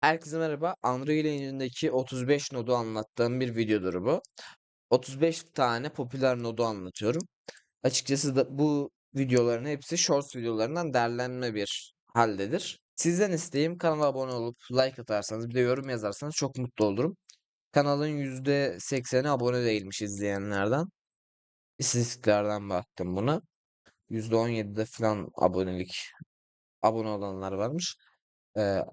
Herkese merhaba. Unreal Engine'deki 35 nodu anlattığım bir videodur bu. 35 tane popüler nodu anlatıyorum. Açıkçası da bu videoların hepsi Shorts videolarından derlenme bir haldedir. Sizden isteğim kanala abone olup like atarsanız bir de yorum yazarsanız çok mutlu olurum. Kanalın %80'i abone değilmiş izleyenlerden. İstatistiklerden baktım buna. %17'de falan abonelik abone olanlar varmış. Ee,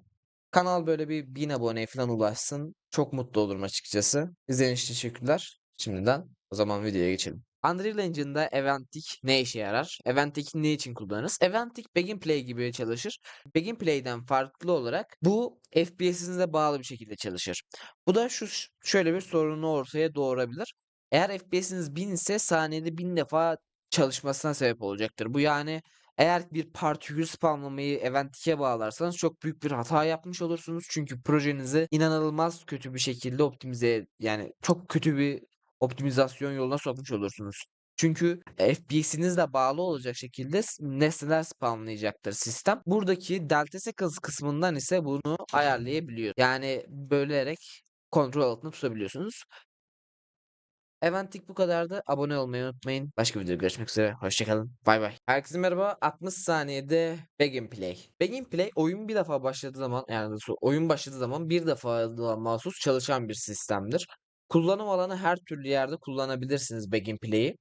Kanal böyle bir 1000 aboneye falan ulaşsın. Çok mutlu olurum açıkçası. İzlediğiniz için teşekkürler. Şimdiden o zaman videoya geçelim. Unreal Engine'da Eventic ne işe yarar? Eventic'i ne için kullanırız? Eventic Begin Play gibi çalışır. Begin Play'den farklı olarak bu FPS'inize bağlı bir şekilde çalışır. Bu da şu şöyle bir sorunu ortaya doğurabilir. Eğer FPS'iniz 1000 ise saniyede 1000 defa çalışmasına sebep olacaktır. Bu yani eğer bir partikül spamlamayı Eventic'e bağlarsanız çok büyük bir hata yapmış olursunuz. Çünkü projenizi inanılmaz kötü bir şekilde optimize yani çok kötü bir optimizasyon yoluna sokmuş olursunuz. Çünkü FPS'inizle bağlı olacak şekilde nesneler spamlayacaktır sistem. Buradaki delta sequence kısmından ise bunu ayarlayabiliyor. Yani bölerek kontrol altında tutabiliyorsunuz. Eventik bu kadardı. Abone olmayı unutmayın. Başka videoda görüşmek üzere. Hoşçakalın. Bay bay. Herkese merhaba. 60 saniyede Begin Play. Begin Play oyun bir defa başladığı zaman yani oyun başladığı zaman bir defa mahsus çalışan bir sistemdir. Kullanım alanı her türlü yerde kullanabilirsiniz Begin Play'i.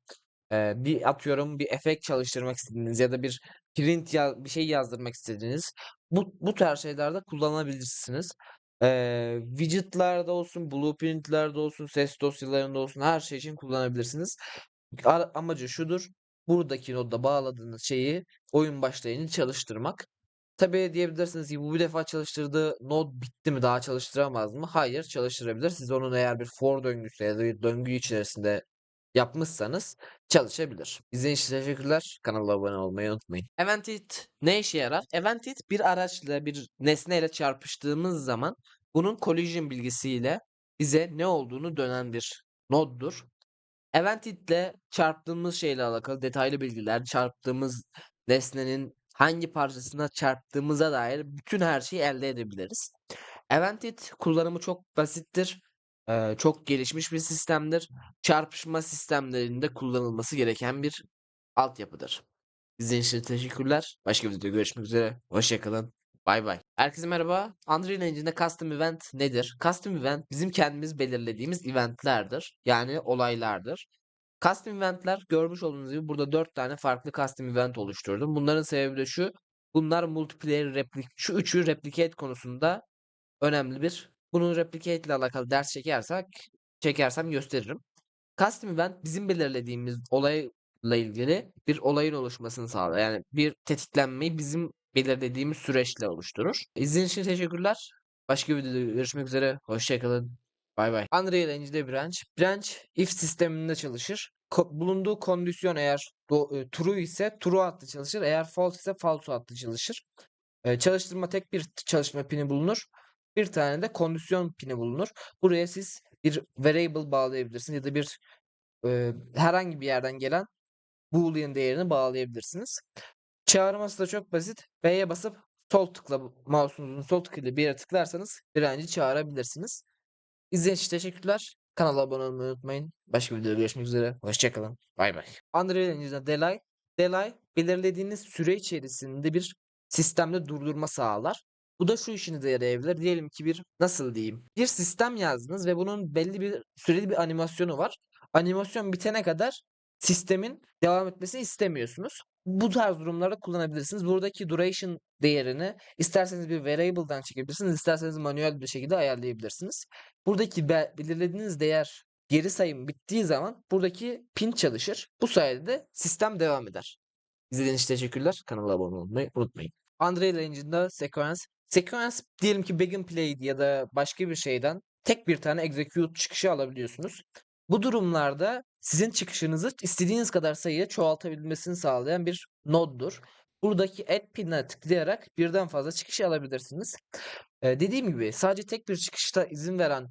Ee, bir atıyorum bir efekt çalıştırmak istediğiniz ya da bir print ya bir şey yazdırmak istediğiniz bu bu tarz şeylerde kullanabilirsiniz. Ee, widgetlerde olsun, blueprintlerde olsun, ses dosyalarında olsun her şey için kullanabilirsiniz. Amacı şudur. Buradaki nodda bağladığınız şeyi oyun başlayınca çalıştırmak. Tabii diyebilirsiniz ki bu bir defa çalıştırdığı node bitti mi daha çalıştıramaz mı? Hayır çalıştırabilir. Siz onun eğer bir for döngüsü ya da bir döngü içerisinde yapmışsanız çalışabilir. İzlediğiniz için teşekkürler. Kanala abone olmayı unutmayın. Eventit ne işe yarar? Eventit bir araçla bir nesneyle çarpıştığımız zaman bunun collision bilgisiyle bize ne olduğunu dönen bir noddur. Eventit ile çarptığımız şeyle alakalı detaylı bilgiler, çarptığımız nesnenin hangi parçasına çarptığımıza dair bütün her şeyi elde edebiliriz. Eventit kullanımı çok basittir. Ee, çok gelişmiş bir sistemdir. Çarpışma sistemlerinde kullanılması gereken bir altyapıdır. İzlediğiniz için teşekkürler. Başka bir videoda görüşmek üzere. Hoşçakalın. Bay bay. Herkese merhaba. Unreal Engine'de Custom Event nedir? Custom Event bizim kendimiz belirlediğimiz eventlerdir. Yani olaylardır. Custom Event'ler görmüş olduğunuz gibi burada 4 tane farklı Custom Event oluşturdum. Bunların sebebi de şu. Bunlar multiplayer replik şu üçü replicate konusunda önemli bir. Bunun replicate ile alakalı ders çekersek çekersem gösteririm. Custom event bizim belirlediğimiz olayla ilgili bir olayın oluşmasını sağlar. Yani bir tetiklenmeyi bizim belirlediğimiz süreçle oluşturur. İzlediğiniz için teşekkürler. Başka bir videoda görüşmek üzere. Hoşçakalın. Bay bay. Unreal Engine'de branch. Branch if sisteminde çalışır. Ko- bulunduğu kondisyon eğer do- e, true ise true adlı çalışır. Eğer false ise false adlı çalışır. E, çalıştırma tek bir çalışma pini bulunur. Bir tane de kondisyon pini bulunur. Buraya siz bir variable bağlayabilirsiniz ya da bir e, herhangi bir yerden gelen boolean değerini bağlayabilirsiniz. Çağırması da çok basit. B'ye basıp sol tıkla mouse'unuzun sol tıkıyla bir yere tıklarsanız direnci çağırabilirsiniz. İzlediğiniz için teşekkürler. Kanala abone olmayı unutmayın. Başka bir videoda görüşmek üzere. Hoşçakalın. Bay bay. Unreal Engine'de delay. Delay belirlediğiniz süre içerisinde bir sistemde durdurma sağlar. Bu da şu işinize yarayabilir. Diyelim ki bir nasıl diyeyim? Bir sistem yazdınız ve bunun belli bir süreli bir animasyonu var. Animasyon bitene kadar sistemin devam etmesini istemiyorsunuz. Bu tarz durumlarda kullanabilirsiniz. Buradaki duration değerini isterseniz bir variable'dan çekebilirsiniz, isterseniz manuel bir şekilde ayarlayabilirsiniz. Buradaki be- belirlediğiniz değer geri sayım bittiği zaman buradaki pin çalışır. Bu sayede de sistem devam eder. İzlediğiniz için teşekkürler. Kanala abone olmayı unutmayın. Unreal Engine'da sequence. Sequence diyelim ki Begin Play ya da başka bir şeyden tek bir tane execute çıkışı alabiliyorsunuz. Bu durumlarda sizin çıkışınızı istediğiniz kadar sayıya çoğaltabilmesini sağlayan bir noddur. Buradaki add pin'e tıklayarak birden fazla çıkış alabilirsiniz. Ee, dediğim gibi sadece tek bir çıkışta izin veren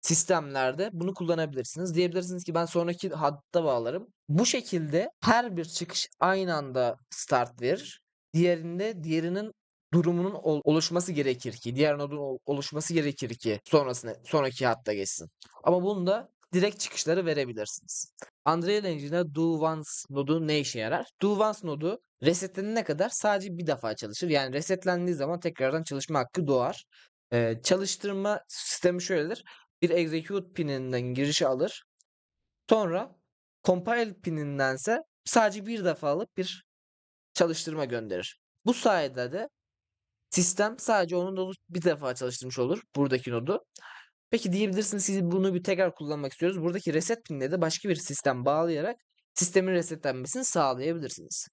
sistemlerde bunu kullanabilirsiniz. Diyebilirsiniz ki ben sonraki hatta bağlarım. Bu şekilde her bir çıkış aynı anda start verir. Diğerinde diğerinin durumunun ol- oluşması gerekir ki, diğer nodun ol- oluşması gerekir ki sonrasına sonraki hatta geçsin. Ama bunda direkt çıkışları verebilirsiniz. Unreal Engine'de do once nodu ne işe yarar? Do once nodu resetlenene kadar sadece bir defa çalışır. Yani resetlendiği zaman tekrardan çalışma hakkı doğar. Ee, çalıştırma sistemi şöyledir. Bir execute pininden girişi alır. Sonra compile pinindense sadece bir defalık bir çalıştırma gönderir. Bu sayede de sistem sadece onun nodu bir defa çalıştırmış olur. Buradaki nodu. Peki diyebilirsiniz siz bunu bir tekrar kullanmak istiyoruz. Buradaki reset pinine de başka bir sistem bağlayarak sistemin resetlenmesini sağlayabilirsiniz.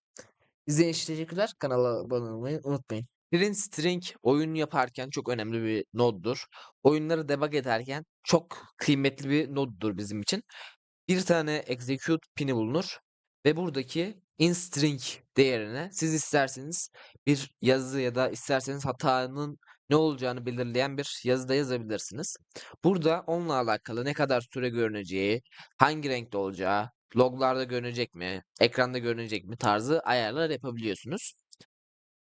İzlediğiniz için teşekkürler. Kanala abone olmayı unutmayın. Print string oyun yaparken çok önemli bir noddur. Oyunları debug ederken çok kıymetli bir noddur bizim için. Bir tane execute pini bulunur ve buradaki inString değerine siz isterseniz bir yazı ya da isterseniz hatanın ne olacağını belirleyen bir yazıda yazabilirsiniz. Burada onunla alakalı ne kadar süre görüneceği, hangi renkte olacağı, loglarda görünecek mi, ekranda görünecek mi tarzı ayarlar yapabiliyorsunuz.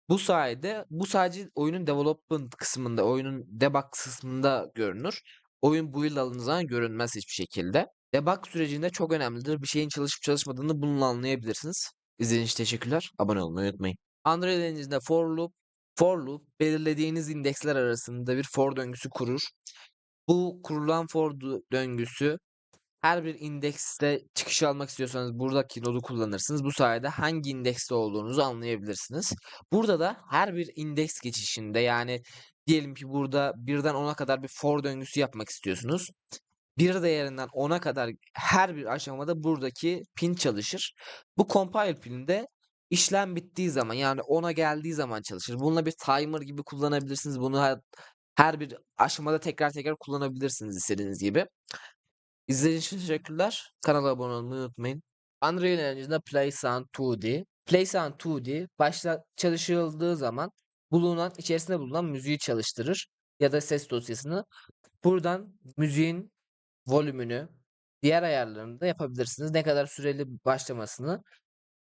Bu sayede bu sadece oyunun development kısmında, oyunun debug kısmında görünür. Oyun build alındığı zaman görünmez hiçbir şekilde. Debug sürecinde çok önemlidir. Bir şeyin çalışıp çalışmadığını bununla anlayabilirsiniz. İzlediğiniz için teşekkürler. Abone olmayı unutmayın. Unreal Engine'de for loop, for loop belirlediğiniz indeksler arasında bir for döngüsü kurur. Bu kurulan for dö- döngüsü her bir indekste çıkış almak istiyorsanız buradaki nodu kullanırsınız. Bu sayede hangi indekste olduğunuzu anlayabilirsiniz. Burada da her bir indeks geçişinde yani diyelim ki burada birden 10'a kadar bir for döngüsü yapmak istiyorsunuz. Bir değerinden 10'a kadar her bir aşamada buradaki pin çalışır. Bu compile pininde işlem bittiği zaman yani 10'a geldiği zaman çalışır. Bununla bir timer gibi kullanabilirsiniz. Bunu her bir aşamada tekrar tekrar kullanabilirsiniz istediğiniz gibi. İzlediğiniz için teşekkürler. Kanala abone olmayı unutmayın. Unreal Engine'de PlaySound 2D. PlaySound 2D başla çalışıldığı zaman bulunan içerisinde bulunan müziği çalıştırır ya da ses dosyasını. Buradan müziğin volümünü, diğer ayarlarını da yapabilirsiniz. Ne kadar süreli başlamasını.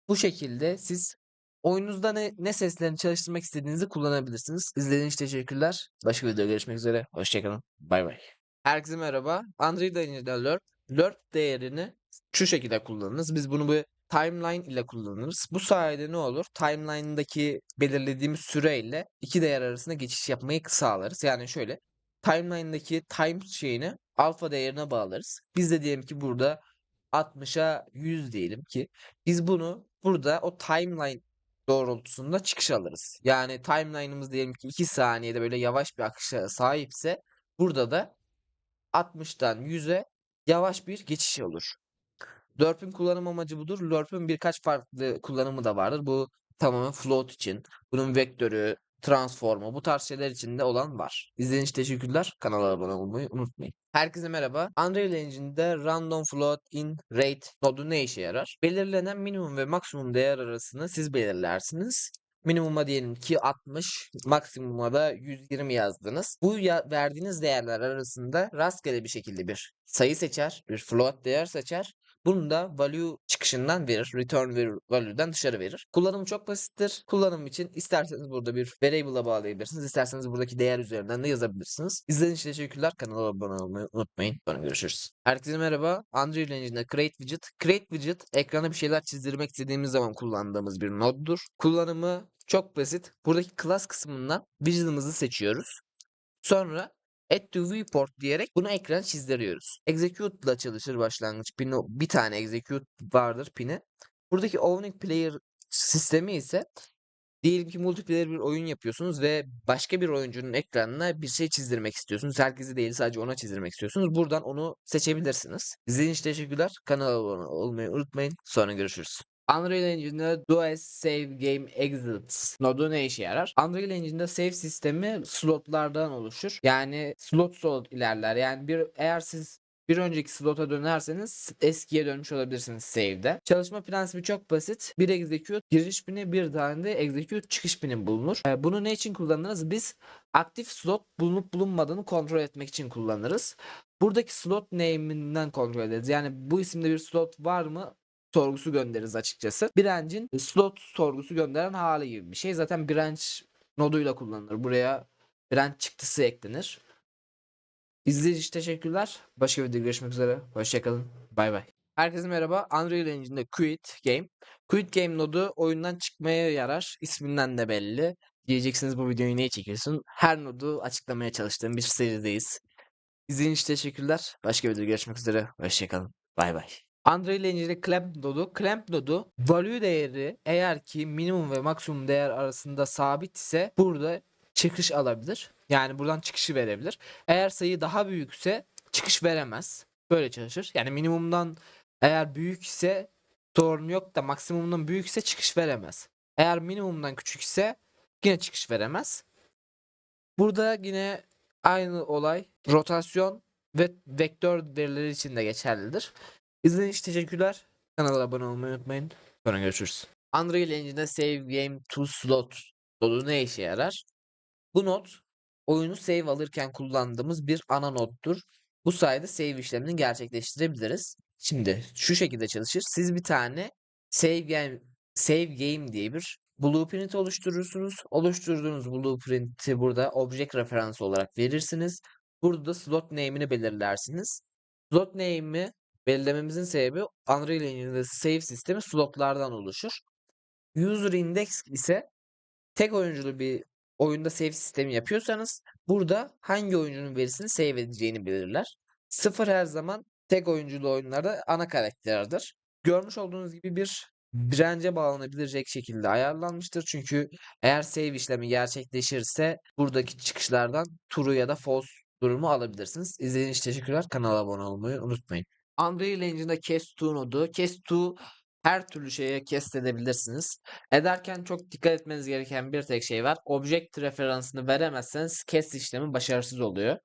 Bu şekilde siz oyununuzda ne, ne seslerini çalıştırmak istediğinizi kullanabilirsiniz. İzlediğiniz için teşekkürler. Başka videoda görüşmek üzere. Hoşçakalın. Bay bay. Herkese merhaba. Unreal Engine'de Lerp. Lerp değerini şu şekilde kullanırız. Biz bunu bir timeline ile kullanırız. Bu sayede ne olur? Timeline'daki belirlediğimiz süreyle iki değer arasında geçiş yapmayı sağlarız. Yani şöyle timeline'daki time şeyini alfa değerine bağlarız. Biz de diyelim ki burada 60'a 100 diyelim ki biz bunu burada o timeline doğrultusunda çıkış alırız. Yani timeline'ımız diyelim ki 2 saniyede böyle yavaş bir akışa sahipse burada da 60'tan 100'e yavaş bir geçiş olur. Lerp'in kullanım amacı budur. Lerp'in birkaç farklı kullanımı da vardır. Bu tamamen float için. Bunun vektörü, transformu bu tarz şeyler içinde olan var. İzlediğiniz için teşekkürler. Kanala abone olmayı unutmayın. Herkese merhaba. Unreal Engine'de Random Float in Rate nodu ne işe yarar? Belirlenen minimum ve maksimum değer arasını siz belirlersiniz. Minimuma diyelim ki 60, maksimuma da 120 yazdınız. Bu ya- verdiğiniz değerler arasında rastgele bir şekilde bir sayı seçer, bir float değer seçer. Bunu da value çıkışından verir. Return value'den dışarı verir. Kullanımı çok basittir. Kullanım için isterseniz burada bir variable'a bağlayabilirsiniz. İsterseniz buradaki değer üzerinden de yazabilirsiniz. İzlediğiniz için teşekkürler. Kanala abone olmayı unutmayın. Sonra görüşürüz. Herkese merhaba. Unreal Engine'de Create Widget. Create Widget ekrana bir şeyler çizdirmek istediğimiz zaman kullandığımız bir noddur. Kullanımı çok basit. Buradaki class kısmından widget'ımızı seçiyoruz. Sonra Add to viewport diyerek bunu ekrana çizdiriyoruz. Execute ile çalışır başlangıç pini. Bir tane execute vardır pini. Buradaki owning player sistemi ise diyelim ki multiplayer bir oyun yapıyorsunuz ve başka bir oyuncunun ekranına bir şey çizdirmek istiyorsunuz. Herkesi değil sadece ona çizdirmek istiyorsunuz. Buradan onu seçebilirsiniz. İzlediğiniz için teşekkürler. Kanala abone olmayı unutmayın. Sonra görüşürüz. Unreal Engine'de Do as Save Game Exits nodu ne işe yarar? Unreal Engine'de save sistemi slotlardan oluşur. Yani slot slot ilerler. Yani bir eğer siz bir önceki slota dönerseniz eskiye dönmüş olabilirsiniz save'de. Çalışma prensibi çok basit. Bir execute giriş pini bir tane de execute çıkış pini bulunur. Ee, Bunu ne için kullanırız? Biz aktif slot bulunup bulunmadığını kontrol etmek için kullanırız. Buradaki slot name'inden kontrol ederiz. Yani bu isimde bir slot var mı? Sorgusu göndeririz açıkçası. Branch'in slot sorgusu gönderen hali gibi bir şey. Zaten branch noduyla kullanılır. Buraya brand çıktısı eklenir. İzlediğiniz için teşekkürler. Başka bir videoda görüşmek üzere. Hoşçakalın. Bay bay. Herkese merhaba. Unreal Engine'de Quit Game. Quit Game nodu oyundan çıkmaya yarar. İsminden de belli. Diyeceksiniz bu videoyu niye çekiyorsun? Her nodu açıklamaya çalıştığım bir serideyiz. İzlediğiniz için teşekkürler. Başka bir videoda görüşmek üzere. Hoşçakalın. Bay bay. Unreal Engine'de Clamp nodu. Clamp nodu value değeri eğer ki minimum ve maksimum değer arasında sabit ise burada çıkış alabilir. Yani buradan çıkışı verebilir. Eğer sayı daha büyükse çıkış veremez. Böyle çalışır. Yani minimumdan eğer büyük ise sorun yok da maksimumdan büyükse çıkış veremez. Eğer minimumdan küçük ise yine çıkış veremez. Burada yine aynı olay rotasyon ve vektör verileri için de geçerlidir. İzlediğiniz için teşekkürler. Kanala abone olmayı unutmayın. Sonra görüşürüz. Unreal Engine'de Save Game to Slot nodu ne işe yarar? Bu not oyunu save alırken kullandığımız bir ana nottur. Bu sayede save işlemini gerçekleştirebiliriz. Şimdi şu şekilde çalışır. Siz bir tane save game save game diye bir blueprint oluşturursunuz. Oluşturduğunuz blueprint'i burada object referansı olarak verirsiniz. Burada da slot name'ini belirlersiniz. Slot name'i belirlememizin sebebi Unreal Engine'de save sistemi slotlardan oluşur. User index ise tek oyunculu bir oyunda save sistemi yapıyorsanız burada hangi oyuncunun verisini save edeceğini belirler. Sıfır her zaman tek oyunculu oyunlarda ana karakterdir. Görmüş olduğunuz gibi bir branch'e bağlanabilecek şekilde ayarlanmıştır. Çünkü eğer save işlemi gerçekleşirse buradaki çıkışlardan true ya da false durumu alabilirsiniz. İzlediğiniz için teşekkürler. Kanala abone olmayı unutmayın. Unreal Engine'da Cast2 nodu. Cast2 her türlü şeye cast edebilirsiniz. Ederken çok dikkat etmeniz gereken bir tek şey var. Object referansını veremezseniz cast işlemi başarısız oluyor.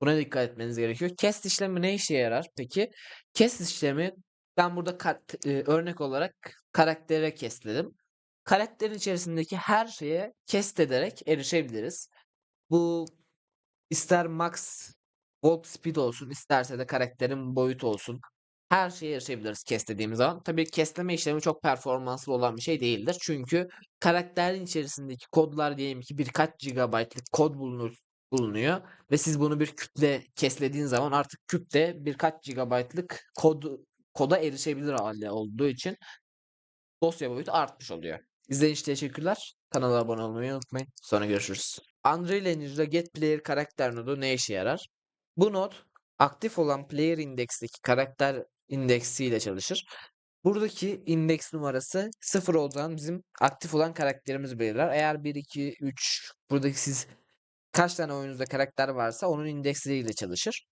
Buna dikkat etmeniz gerekiyor. Cast işlemi ne işe yarar? Peki cast işlemi ben burada kat- e, örnek olarak karaktere castledim. Karakterin içerisindeki her şeye cast ederek erişebiliriz. Bu ister max walk speed olsun, isterse de karakterin boyutu olsun. Her şeye erişebiliriz dediğimiz zaman. Tabii castleme işlemi çok performanslı olan bir şey değildir. Çünkü karakterin içerisindeki kodlar diyelim ki birkaç gigabaytlık kod bulunur, bulunuyor ve siz bunu bir kütle keslediğin zaman artık kütle birkaç gigabaytlık kod koda erişebilir hale olduğu için dosya boyutu artmış oluyor. İzlediğiniz için teşekkürler. Kanala abone olmayı unutmayın. Sonra görüşürüz. Unreal Engine'de Get Player karakter nodu ne işe yarar? Bu nod aktif olan player indeksteki karakter indeksiyle çalışır. Buradaki indeks numarası 0 olduğundan bizim aktif olan karakterimizi belirler. Eğer 1, 2, 3 buradaki siz kaç tane oyununuzda karakter varsa onun indeksiyle çalışır.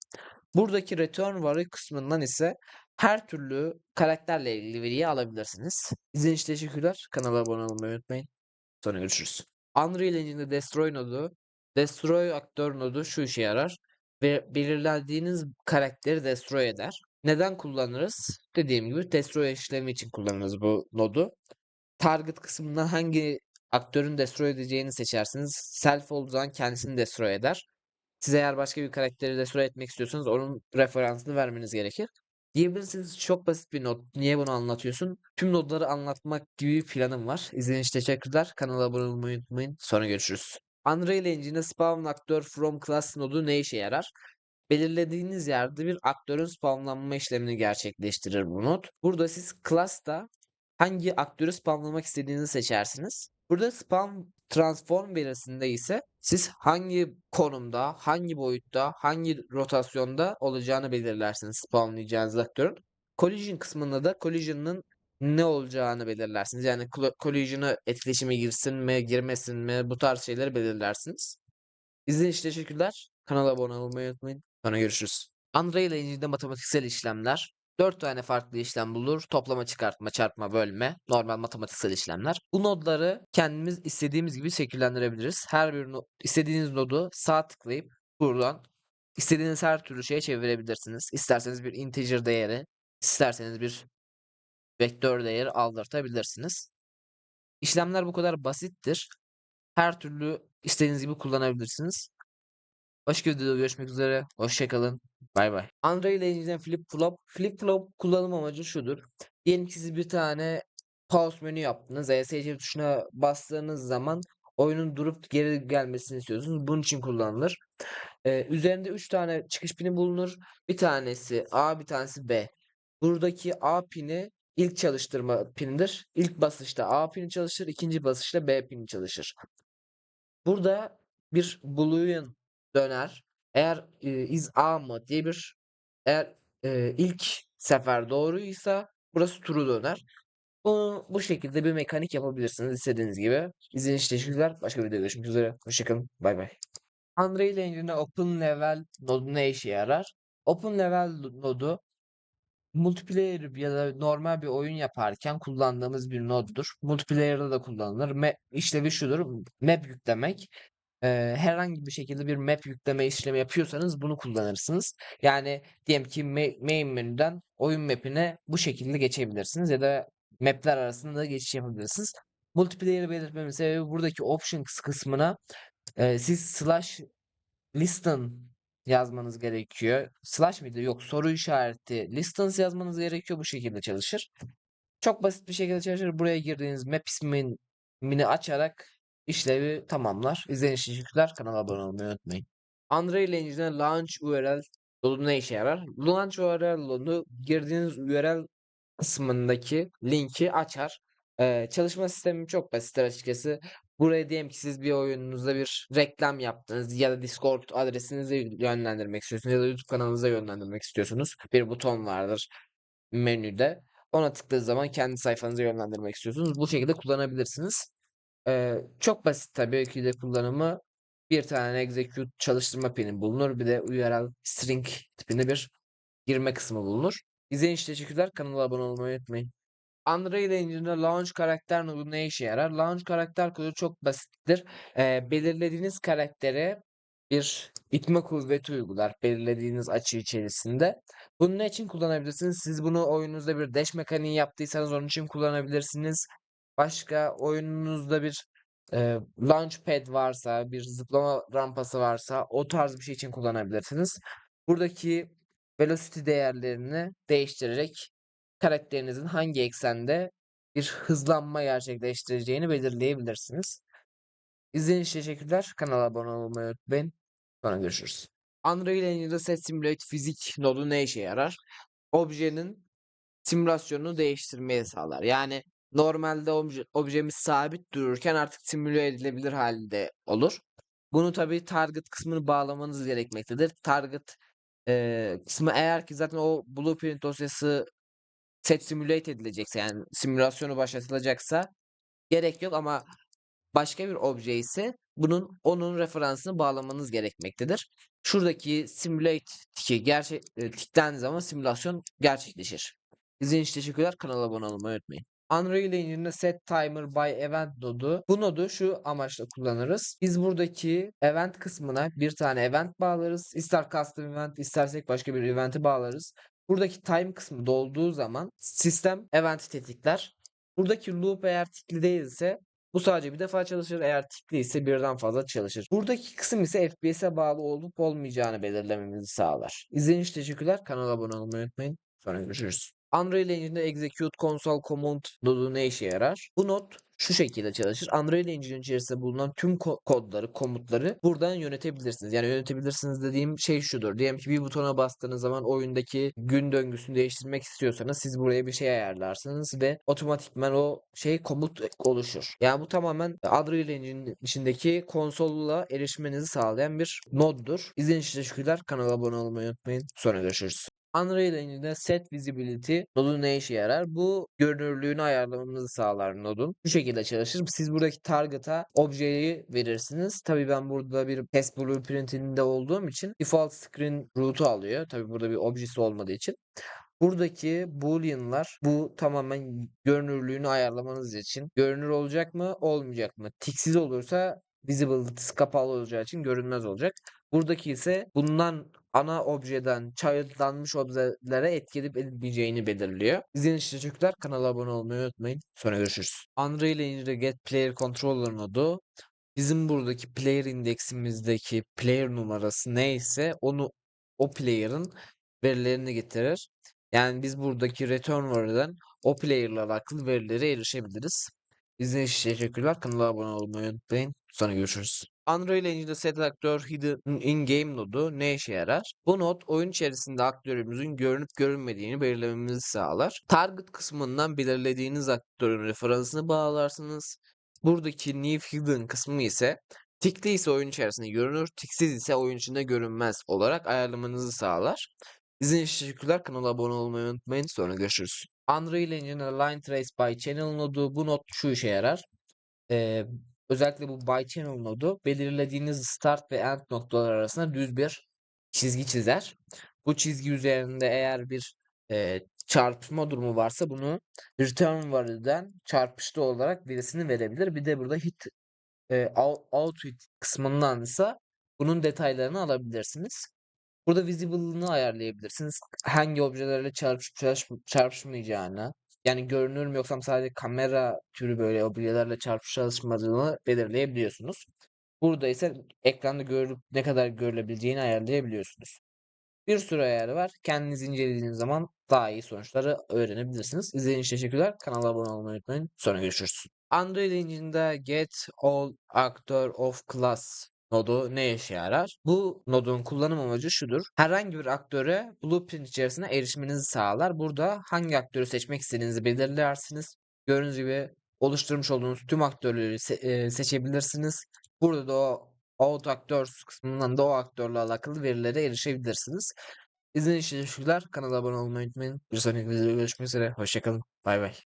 Buradaki return varı kısmından ise her türlü karakterle ilgili veriyi alabilirsiniz. İzlediğiniz için teşekkürler. Kanala abone olmayı unutmayın. Sonra görüşürüz. Unreal Engine'de Destroy nodu, Destroy aktör nodu şu işe yarar ve belirlendiğiniz karakteri destroy eder. Neden kullanırız? Dediğim gibi destroy işlemi için kullanırız bu nodu. Target kısmından hangi aktörün destroy edeceğini seçersiniz. Self olduğu zaman kendisini destroy eder. Siz eğer başka bir karakteri destroy etmek istiyorsanız onun referansını vermeniz gerekir. Diyebilirsiniz çok basit bir not. Niye bunu anlatıyorsun? Tüm notları anlatmak gibi planım var. İzlediğiniz için teşekkürler. Kanala abone olmayı unutmayın. Sonra görüşürüz. Unreal Engine'de spawn aktör from class nodu ne işe yarar? Belirlediğiniz yerde bir aktörün spawnlanma işlemini gerçekleştirir bu not. Burada siz class'ta hangi aktörü spawnlamak istediğinizi seçersiniz. Burada spawn transform verisinde ise siz hangi konumda, hangi boyutta, hangi rotasyonda olacağını belirlersiniz spawnlayacağınız aktörün. Collision kısmında da collision'ın ne olacağını belirlersiniz. Yani collision'a etkileşime girsin mi, girmesin mi bu tarz şeyleri belirlersiniz. İzlediğiniz için teşekkürler. Kanala abone olmayı unutmayın. Sonra görüşürüz. Unreal Engine'de matematiksel işlemler. 4 tane farklı işlem bulur. Toplama, çıkartma, çarpma, bölme. Normal matematiksel işlemler. Bu nodları kendimiz istediğimiz gibi şekillendirebiliriz. Her bir no- istediğiniz nodu sağ tıklayıp buradan istediğiniz her türlü şeye çevirebilirsiniz. İsterseniz bir integer değeri, isterseniz bir vektör değeri aldırtabilirsiniz. İşlemler bu kadar basittir. Her türlü istediğiniz gibi kullanabilirsiniz. Başka videoda görüşmek üzere. Hoşçakalın. Bay bay. Unreal Engine'den flip flop. Flip flop kullanım amacı şudur. Diyelim ki siz bir tane pause menü yaptınız. ESC tuşuna bastığınız zaman oyunun durup geri gelmesini istiyorsunuz. Bunun için kullanılır. Ee, üzerinde 3 tane çıkış pini bulunur. Bir tanesi A, bir tanesi B. Buradaki A pini ilk çalıştırma pinidir. İlk basışta A pini çalışır, ikinci basışta B pini çalışır. Burada bir boolean döner. Eğer e, is A mı diye bir eğer e, ilk sefer doğruysa burası true döner. Bunu bu şekilde bir mekanik yapabilirsiniz istediğiniz gibi. İzlediğiniz için teşekkürler. Başka bir videoda görüşmek üzere. Hoşçakalın. Bay bay. Unreal Engine'de Open Level nodu ne işe yarar? Open Level nodu multiplayer ya da normal bir oyun yaparken kullandığımız bir noddur. Multiplayer'da da kullanılır. Map, işlevi şudur. Map yüklemek. Ee, herhangi bir şekilde bir map yükleme işlemi yapıyorsanız bunu kullanırsınız. Yani diyelim ki ma- main menüden oyun map'ine bu şekilde geçebilirsiniz ya da map'ler arasında da geçiş yapabilirsiniz. Multiplayer'ı belirtmemin sebebi buradaki options kısmına e, siz slash listen yazmanız gerekiyor. Slash mıydı? Yok soru işareti listens yazmanız gerekiyor. Bu şekilde çalışır. Çok basit bir şekilde çalışır. Buraya girdiğiniz map ismini açarak işlevi tamamlar. İzlediğiniz için teşekkürler. Kanala abone olmayı unutmayın. Unreal Engine'e launch URL dolu ne işe yarar? Launch URL dolu girdiğiniz URL kısmındaki linki açar. Ee, çalışma sistemi çok basittir açıkçası. Buraya diyelim ki siz bir oyununuzda bir reklam yaptınız ya da Discord adresinize yönlendirmek istiyorsunuz ya da YouTube kanalınıza yönlendirmek istiyorsunuz. Bir buton vardır menüde. Ona tıkladığı zaman kendi sayfanıza yönlendirmek istiyorsunuz. Bu şekilde kullanabilirsiniz. Ee, çok basit tabii ki de kullanımı. Bir tane execute çalıştırma pini bulunur. Bir de URL string tipinde bir girme kısmı bulunur. İzlediğiniz için teşekkürler. Kanala abone olmayı unutmayın. Unreal Engine'de launch karakter nodu ne işe yarar? Launch karakter kodu çok basittir. Ee, belirlediğiniz karaktere bir itme kuvveti uygular belirlediğiniz açı içerisinde. Bunu ne için kullanabilirsiniz? Siz bunu oyununuzda bir dash mekaniği yaptıysanız onun için kullanabilirsiniz. Başka oyununuzda bir e, launchpad varsa, bir zıplama rampası varsa o tarz bir şey için kullanabilirsiniz. Buradaki velocity değerlerini değiştirerek karakterinizin hangi eksende bir hızlanma gerçekleştireceğini belirleyebilirsiniz. İzlediğiniz için teşekkürler. Kanala abone olmayı unutmayın. Sonra görüşürüz. Unreal Engine'de Set Simulate Fizik nodu ne işe yarar? Objenin simülasyonunu değiştirmeyi sağlar. Yani normalde obje, objemiz sabit dururken artık simüle edilebilir halde olur. Bunu tabii target kısmını bağlamanız gerekmektedir. Target e, kısmı eğer ki zaten o blueprint dosyası set simulate edilecekse yani simülasyonu başlatılacaksa gerek yok ama başka bir obje ise bunun onun referansını bağlamanız gerekmektedir. Şuradaki simulate tiki gerçek e, tiklendiği zaman simülasyon gerçekleşir. İzlediğiniz için teşekkürler. Kanala abone olmayı unutmayın. Unreal Engine'de set timer by event nodu. Bu nodu şu amaçla kullanırız. Biz buradaki event kısmına bir tane event bağlarız. İster custom event istersek başka bir event'i bağlarız. Buradaki time kısmı dolduğu zaman sistem event'i tetikler. Buradaki loop eğer tikli değilse bu sadece bir defa çalışır. Eğer tikli ise birden fazla çalışır. Buradaki kısım ise FPS'e bağlı olup olmayacağını belirlememizi sağlar. İzlediğiniz için teşekkürler. Kanala abone olmayı unutmayın. Sonra görüşürüz. Unreal Engine'de Execute Console Command nodu ne işe yarar? Bu not şu şekilde çalışır. Unreal Engine içerisinde bulunan tüm ko- kodları, komutları buradan yönetebilirsiniz. Yani yönetebilirsiniz dediğim şey şudur. Diyelim ki bir butona bastığınız zaman oyundaki gün döngüsünü değiştirmek istiyorsanız siz buraya bir şey ayarlarsınız ve otomatikman o şey komut oluşur. Yani bu tamamen Unreal Engine'in içindeki konsolla erişmenizi sağlayan bir noddur. İzlediğiniz için teşekkürler. Kanala abone olmayı unutmayın. Sonra görüşürüz. Unreal Engine'de Set Visibility nodu ne işe yarar? Bu görünürlüğünü ayarlamamızı sağlar nodun. Bu şekilde çalışır. Siz buradaki target'a objeyi verirsiniz. Tabii ben burada bir test blueprint'inde olduğum için default screen route'u alıyor. Tabii burada bir objesi olmadığı için. Buradaki boolean'lar bu tamamen görünürlüğünü ayarlamanız için. Görünür olacak mı, olmayacak mı? Tiksiz olursa visibility'si kapalı olacağı için görünmez olacak. Buradaki ise bundan ana objeden çayırlanmış objelere etki edip belirliyor. İzlediğiniz için teşekkürler. Kanala abone olmayı unutmayın. Sonra görüşürüz. Unreal Engine'de Get Player Controller nodu bizim buradaki player indeksimizdeki player numarası neyse onu o player'ın verilerini getirir. Yani biz buradaki return var'dan o player'la alakalı verilere erişebiliriz. İzlediğiniz için teşekkürler. Kanala abone olmayı unutmayın. Sonra görüşürüz. Unreal Engine'de Set Actor Hidden In-Game nodu ne işe yarar? Bu not oyun içerisinde aktörümüzün görünüp görünmediğini belirlememizi sağlar. Target kısmından belirlediğiniz aktörün referansını bağlarsınız. Buradaki New Hidden kısmı ise tikli ise oyun içerisinde görünür, tiksiz ise oyun içinde görünmez olarak ayarlamanızı sağlar. İzlediğiniz için teşekkürler. Kanala abone olmayı unutmayın. Sonra görüşürüz. Unreal Engine Line Trace by Channel nodu bu not şu işe yarar. Ee, özellikle bu by channel nodu belirlediğiniz start ve end noktalar arasında düz bir çizgi çizer. Bu çizgi üzerinde eğer bir e, çarpışma durumu varsa bunu return var'den çarpıştı olarak birisini verebilir. Bir de burada hit e, out, hit kısmından ise bunun detaylarını alabilirsiniz. Burada visible'ını ayarlayabilirsiniz. Hangi objelerle çarpışıp çarpış- çarpışmayacağını. Yani görünür mü yoksa sadece kamera türü böyle objelerle çarpışıp çalışmadığını belirleyebiliyorsunuz. Burada ise ekranda görülüp ne kadar görülebileceğini ayarlayabiliyorsunuz. Bir sürü ayarı var. Kendiniz incelediğiniz zaman daha iyi sonuçları öğrenebilirsiniz. İzlediğiniz için teşekkürler. Kanala abone olmayı unutmayın. Sonra görüşürüz. Unreal Engine'de Get All Actor of Class nodu ne işe yarar? Bu nodun kullanım amacı şudur. Herhangi bir aktöre Blueprint içerisine erişiminizi sağlar. Burada hangi aktörü seçmek istediğinizi belirlersiniz. Gördüğünüz gibi oluşturmuş olduğunuz tüm aktörleri se- e, seçebilirsiniz. Burada da o Out Actors kısmından da o aktörle alakalı verilere erişebilirsiniz. İzlediğiniz için teşekkürler. Kanala abone olmayı unutmayın. Bir sonraki videoda görüşmek üzere. Hoşçakalın. Bay bay.